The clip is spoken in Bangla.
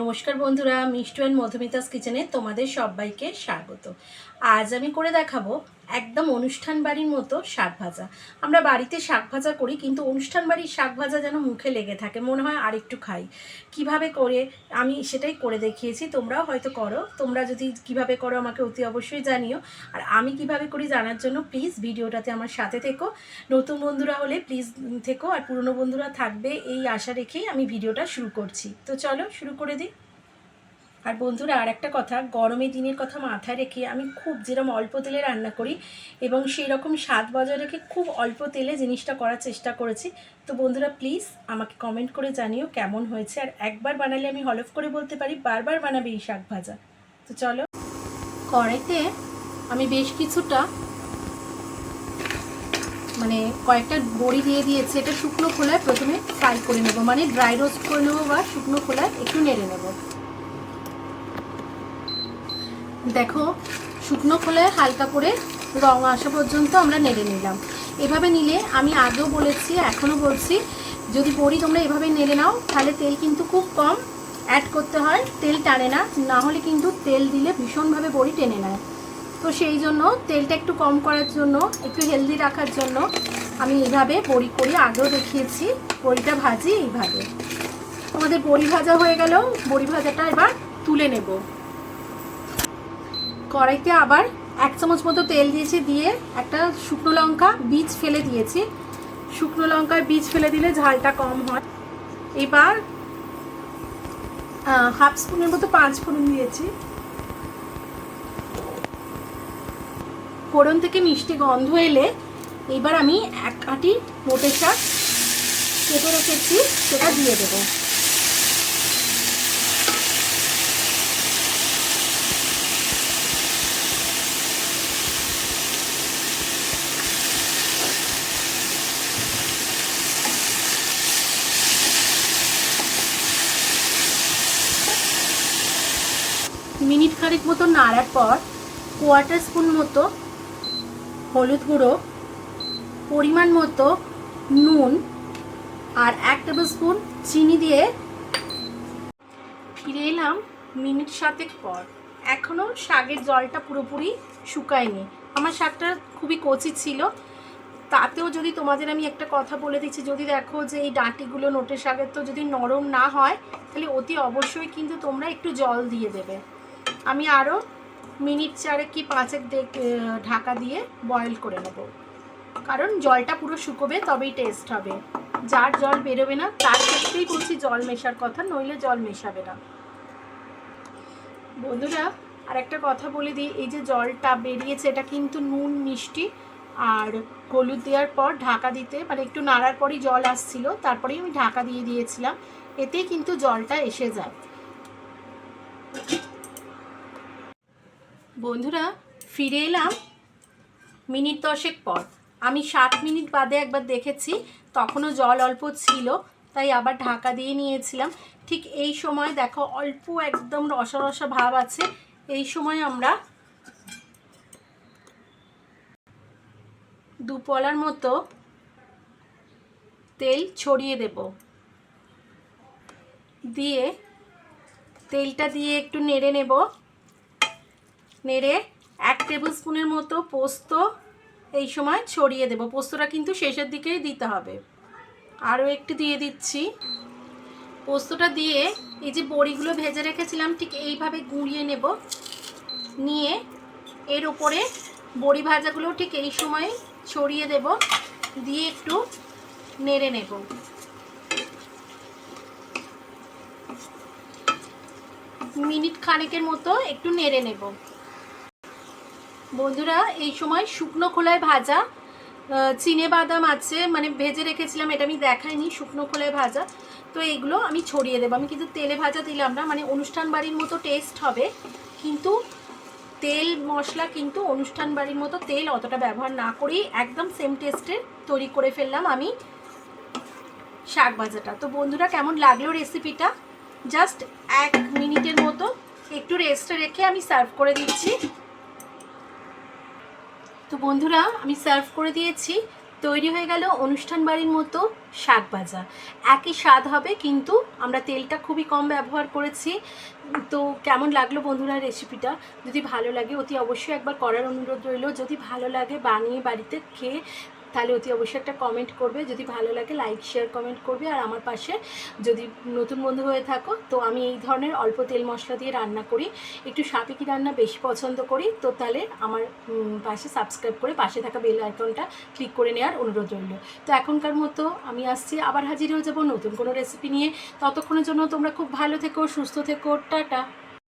নমস্কার বন্ধুরা মিষ্টু অ্যান্ড মধুমিতাস কিচেনে তোমাদের সবাইকে স্বাগত। আজ আমি করে দেখাবো একদম অনুষ্ঠান বাড়ির মতো শাক ভাজা। আমরা বাড়িতে শাক ভাজা করি, কিন্তু অনুষ্ঠান বাড়ির শাক ভাজা যেন মুখে লেগে থাকে, মনে হয় আর একটু খাই। কীভাবে করে, আমি সেটাই করে দেখিয়েছি, তোমরাও হয়তো করো। তোমরা যদি কীভাবে করো আমাকে অতি অবশ্যই জানিও। আর আমি কীভাবে করি জানার জন্য প্লিজ ভিডিওটাতে আমার সাথে থেকো। নতুন বন্ধুরা হলে প্লিজ থেকো। আর পুরনো বন্ধুরা থাকবে, এই আশা রেখেই আমি ভিডিওটা শুরু করছি। তো চলো শুরু করে দিই। আর বন্ধুরা আর একটা কথা গরমের দিনের কথা মাথায় রেখে আমি খুব যেরকম অল্প তেলে রান্না করি এবং সেই রকম স্বাদ বজায় রেখে খুব অল্প তেলে জিনিসটা করার চেষ্টা করেছি। তো বন্ধুরা প্লিজ আমাকে কমেন্ট করে জানিও কেমন হয়েছে। আর একবার বানালে আমি হলফ করে বলতে পারি, বারবার বানাবে এই শাক ভাজা। তো চলো, কড়াইতে আমি বেশ কিছুটা মানে কয়েকটা বড়ি দিয়ে দিয়েছি। এটা শুকনো খোলায় প্রথমে ফ্রাই করে নেব মানে ড্রাই রোস্ট করে নেব বা শুকনো খোলায় একটু নেড়ে নেব। দেখো, শুকনো খোলায় হালকা করে রং আসা পর্যন্ত আমরা নেড়ে নিলাম। এভাবে নিলে, আমি আগেও বলেছি, এখনও বলছি, যদি বড়ি তোমরা এভাবে নেড়ে নাও, তাহলে তেল কিন্তু খুব কম অ্যাড করতে হয়, তেল টানে না না হলে কিন্তু তেল দিলে ভীষণভাবে বড়ি টেনে নেয়। তো সেই জন্য তেলটা একটু কম করার জন্য, একটু হেলদি রাখার জন্য, আমি এইভাবে বড়ি করি, আগেও দেখিয়েছি, বড়িটা ভাজি এইভাবে। আমাদের বড়ি ভাজা হয়ে গেল, বড়ি ভাজাটা এবার তুলে নেব। কড়াইতে আবার এক চামচ মতো তেল দিয়েছি, দিয়ে একটা শুকনো লঙ্কা বীজ ফেলে দিয়েছি। শুকনো লঙ্কার বীজ ফেলে দিলে ঝালটা কম হয়। এবার হাফ স্পুনের মতো পাঁচ ফোড়ন দিয়েছি। ফোড়ন থেকে মিষ্টি গন্ধ এলে এবার আমি এক আটি মোটে শাক কেটে রেখেছি, সেটা দিয়ে দেবো। মিনিট খানিক মতো নাড়ার পর কোয়ার্টার স্পুন মতো হলুদ গুঁড়ো, পরিমাণ মতো নুন আর এক টেবিল স্পুন চিনি দিয়ে ফিরে এলাম মিনিট সাতেক পর। এখনও শাকের জলটা পুরোপুরি শুকায়নি। আমার শাকটা খুবই কচি ছিল। তাতেও যদি তোমাদের আমি একটা কথা বলে দিচ্ছি, যদি দেখো যে এই ডাঁটিগুলো নোটের শাকের তো যদি নরম না হয়, তাহলে অতি অবশ্যই কিন্তু তোমরা একটু জল দিয়ে দেবে। আমি আরও মিনিট চারেক কি পাঁচেক ঢাকা দিয়ে বয়েল করে নেব। কারণ জলটা পুরো শুকোবে, তবেই টেস্ট হবে। যার জল বেরোবে না, তার ক্ষেত্রেই বলছি জল মেশার কথা, নইলে জল মেশাবে না। বন্ধুরা আর একটা কথা বলে দিই, এই যে জলটা বেরিয়েছে, এটা কিন্তু নুন, মিষ্টি আর হলুদ দেওয়ার পর ঢাকা দিতে মানে একটু নাড়ার পরই জল আসছিল, তারপরেই আমি ঢাকা দিয়ে দিয়েছিলাম এতে কিন্তু জলটা এসে যায়। বন্ধুরা, ফিরে এলাম মিনিট দশেক পর। আমি সাত মিনিট বাদে একবার দেখেছি, তখনও জল অল্প ছিল, তাই আবার ঢাকা দিয়ে নিয়েছিলাম। ঠিক এই সময় দেখো, অল্প একদম রসা রসা ভাব আছে। এই সময় আমরা দুপলার মতো তেল ছড়িয়ে দেব। দিয়ে তেলটা দিয়ে একটু নেড়ে নেব। নেড়ে এক টেবিল স্পুনের মতো পোস্ত এই সময় ছড়িয়ে দেব। পোস্তটা কিন্তু শেষের দিকেই দিতে হবে। আরও একটু দিয়ে দিচ্ছি। পোস্তটা দিয়ে এই যে বড়িগুলো ভেজে রেখেছিলাম, ঠিক এইভাবে গুঁড়িয়ে নেব। নিয়ে এর ওপরে বড়ি ভাজাগুলো ঠিক এই সময় ছড়িয়ে দেব। দিয়ে একটু নেড়ে নেব। মিনিট খানেকের মতো একটু নেড়ে নেব। বন্ধুরা, এই সময় শুকনো খোলায় ভাজা চিনে বাদাম আছে মানে ভেজে রেখেছিলাম, এটা আমি দেখাইনি, শুকনো খোলায় ভাজা। তো এইগুলো আমি ছড়িয়ে দেবো। আমি কিন্তু তেলে ভাজা দিলাম না মানে অনুষ্ঠান বাড়ির মতো টেস্ট হবে, কিন্তু তেল মশলা কিন্তু অনুষ্ঠান বাড়ির মতো তেল অতটা ব্যবহার না করেই একদম সেম টেস্টের তৈরি করে ফেললাম আমি শাক ভাজাটা। তো বন্ধুরা, কেমন লাগল রেসিপিটা জাস্ট এক মিনিটের মতো একটু রেস্টে রেখে আমি সার্ভ করে দিচ্ছি। তো বন্ধুরা, আমি সার্ভ করে দিয়েছি। তৈরি হয়ে গেল অনুষ্ঠান বাড়ির মতো শাক ভাজা। একই স্বাদ হবে, কিন্তু আমরা তেলটা খুবই কম ব্যবহার করেছি। তো কেমন লাগল বন্ধুরা রেসিপিটা যদি ভালো লাগে, অতি অবশ্যই একবার করার অনুরোধ রইল। যদি ভালো লাগে, বানিয়ে বাড়িতে খেয়ে তাহলে অতি অবশ্যই একটা কমেন্ট করবে। যদি ভালো লাগে লাইক শেয়ার কমেন্ট করবে। আর আমার পাশে যদি নতুন বন্ধু হয়ে থাকো, তো আমি এই ধরনের অল্প তেল মশলা দিয়ে রান্না করি। একটু সাপিকি রান্না বেশি পছন্দ করি, তো তাহলে আমার পাশে সাবস্ক্রাইব করে পাশে থাকা বেল আইকনটা ক্লিক করে নেওয়ার অনুরোধ রইল। তো এখনকার মতো আমি আসছি, আবার হাজির হয়ে যাব নতুন কোনো রেসিপি নিয়ে। ততক্ষণের জন্য তোমরা খুব ভালো থেকো, সুস্থ থেকো, টাটা!